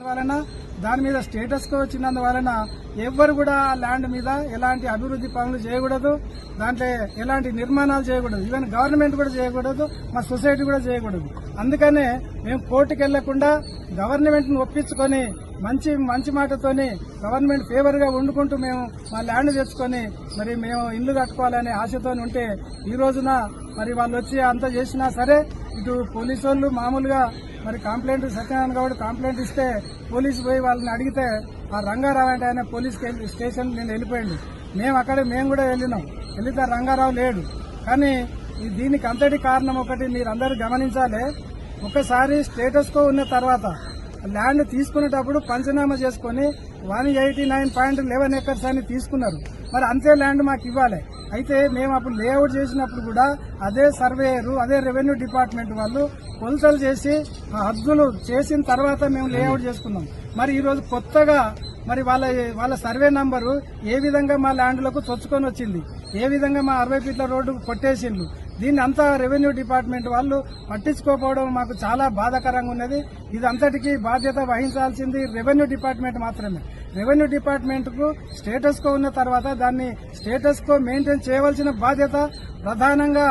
వలన దాని మీద స్టేటస్ కో వచ్చినందువలన ఎవ్వరు కూడా ఆ ల్యాండ్ మీద ఎలాంటి అభివృద్ధి పనులు చేయకూడదు దాంట్లో ఎలాంటి నిర్మాణాలు చేయకూడదు ఈవెన్ గవర్నమెంట్ కూడా చేయకూడదు మా సొసైటీ కూడా చేయకూడదు. అందుకనే మేము కోర్టుకు వెళ్ళకుండా గవర్నమెంట్ను ఒప్పించుకొని మంచి మంచి మాటతోని గవర్నమెంట్ ఫేవర్గా వండుకుంటూ మేము మా ల్యాండ్ తెచ్చుకొని మరి మేము ఇల్లు కట్టుకోవాలనే ఆశతో ఉంటే ఈ రోజున మరి వాళ్ళు వచ్చి అంత చేసినా సరే ఇటు పోలీసు వాళ్ళు మామూలుగా మరి కంప్లైంట్ సత్యనారాయణ గౌడ్ కంప్లైంట్ ఇస్తే పోలీసు పోయి వాళ్ళని అడిగితే ఆ రంగారావు అంటే ఆయన పోలీస్ స్టేషన్ నేను వెళ్ళిపోయింది మేము అక్కడ మేము కూడా వెళ్ళినాం. వెళ్తే ఆ రంగారావు లేడు. కానీ దీనికి అంతటి కారణం ఒకటి మీరు అందరూ గమనించాలి. ఒకసారి స్టేటస్ కో ఉన్న తర్వాత ల్యాండ్ తీసుకునేటప్పుడు పంచనామా చేసుకుని one eighty nine point eleven acres అని తీసుకున్నారు. మరి అంతే ల్యాండ్ మాకు ఇవ్వాలి. అయితే మేము అప్పుడు లేఅవుట్ చేసినప్పుడు కూడా అదే సర్వేయరు అదే రెవెన్యూ డిపార్ట్మెంట్ వాళ్ళు కొలతలు చేసి ఆ హద్దులు చేసిన తర్వాత మేము లేఅవుట్ చేసుకున్నాం. మరి ఈరోజు కొత్తగా మరి వాళ్ళ వాళ్ళ సర్వే నంబరు ఏ విధంగా మా ల్యాండ్లకు చొచ్చుకొని వచ్చింది? ఏ విధంగా మా అరవై ఫీట్ల రోడ్డు కొట్టేసిండ్రు? దీన్ని అంతా రెవెన్యూ డిపార్ట్మెంట్ వాళ్ళు పట్టించుకోకపోవడం మాకు చాలా బాధాకరంగా ఉన్నది. ఇది అంతటికీ బాధ్యత వహించాల్సింది రెవెన్యూ డిపార్ట్మెంట్ మాత్రమే. రెవెన్యూ డిపార్ట్మెంట్కు స్టేటస్ కో ఉన్న తర్వాత దాన్ని స్టేటస్ కో మెయింటైన్ చేయవలసిన బాధ్యత ప్రధానంగా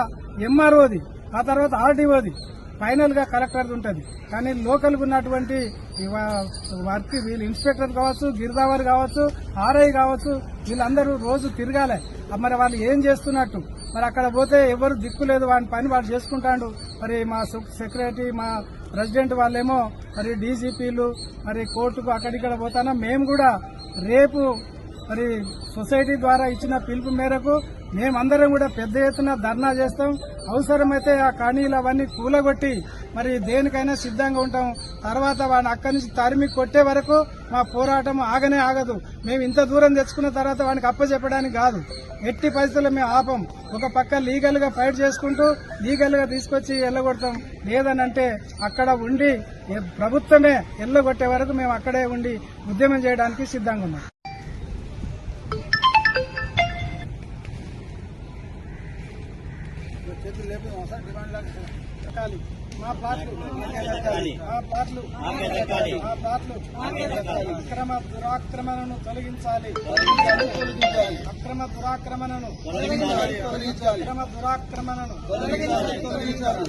ఎంఆర్ఓది ఆ తర్వాత ఆర్డీఓది ఫైనల్గా కలెక్టర్ ఉంటుంది. కానీ లోకల్ ఉన్నటువంటి వర్క్ వీళ్ళు ఇన్స్పెక్టర్ కావచ్చు గిరిదావర్ కావచ్చు ఆర్ఐ కావచ్చు వీళ్ళందరూ రోజు తిరగాలి. మరి వాళ్ళు ఏం చేస్తున్నట్టు? మరి అక్కడ పోతే ఎవరు దిక్కు లేదు వాని పని వాడు చేసుకుంటాడు. మరి మా సెక్రటరీ మా ప్రెసిడెంట్ వాళ్ళేమో మరి డీసీపీలు మరి కోర్టుకు అక్కడిక్కడ పోతానా మేము కూడా రేపు మరి సొసైటీ ద్వారా ఇచ్చిన పిలుపు మేరకు మేమందరం కూడా పెద్ద ఎత్తున ధర్నా చేస్తాం. అవసరమైతే ఆ కణీలు అవన్నీ కూలగొట్టి మరి దేనికైనా సిద్ధంగా ఉంటాం. తర్వాత వాడిని అక్కడి నుంచి తరిమి కొట్టే వరకు మా పోరాటం ఆగనే ఆగదు. మేము ఇంత దూరం తెచ్చుకున్న తర్వాత వాడికి అప్పచెప్పడానికి కాదు. ఎట్టి పరిస్థితుల్లో మేము ఆపం. ఒక పక్క లీగల్గా ఫైట్ చేసుకుంటూ లీగల్గా తీసుకొచ్చి ఎల్లగొడతాం. లేదనంటే అక్కడ ఉండి ప్రభుత్వమే ఎల్లగొట్టే వరకు మేము అక్కడే ఉండి ఉద్యమం చేయడానికి సిద్ధంగా ఉన్నాం. చేతులు లేపి ఒకసారి డిమాండ్ లాగా పెట్టాలి. మా ప్లాట్లు మా ప్లాట్లు మా ప్లాట్లు అక్రమ దురాక్రమణను తొలగించాలి అక్రమ దురాక్రమణను అక్రమ దురాక్రమణను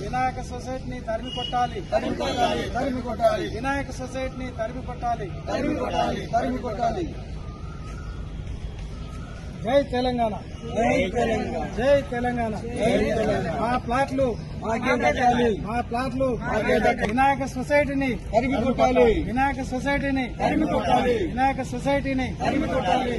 వినాయక సొసైటీని తరిమి కొట్టాలి తరిమి కొట్టాలి తరిమి కొట్టాలి వినాయక సొసైటీని తరిమి కొట్టాలి తరిమి కొట్టాలి తరిమి కొట్టాలి జై తెలంగాణ. జై తెలంగాణ. జై తెలంగాణ. మా ప్లాట్లు మా ప్లాట్లు వినాయక సొసైటీని తరిమి కొట్టాలి. వినాయక సొసైటీని తరిమి కొట్టాలి. వినాయక సొసైటీని తరిమి కొట్టాలి.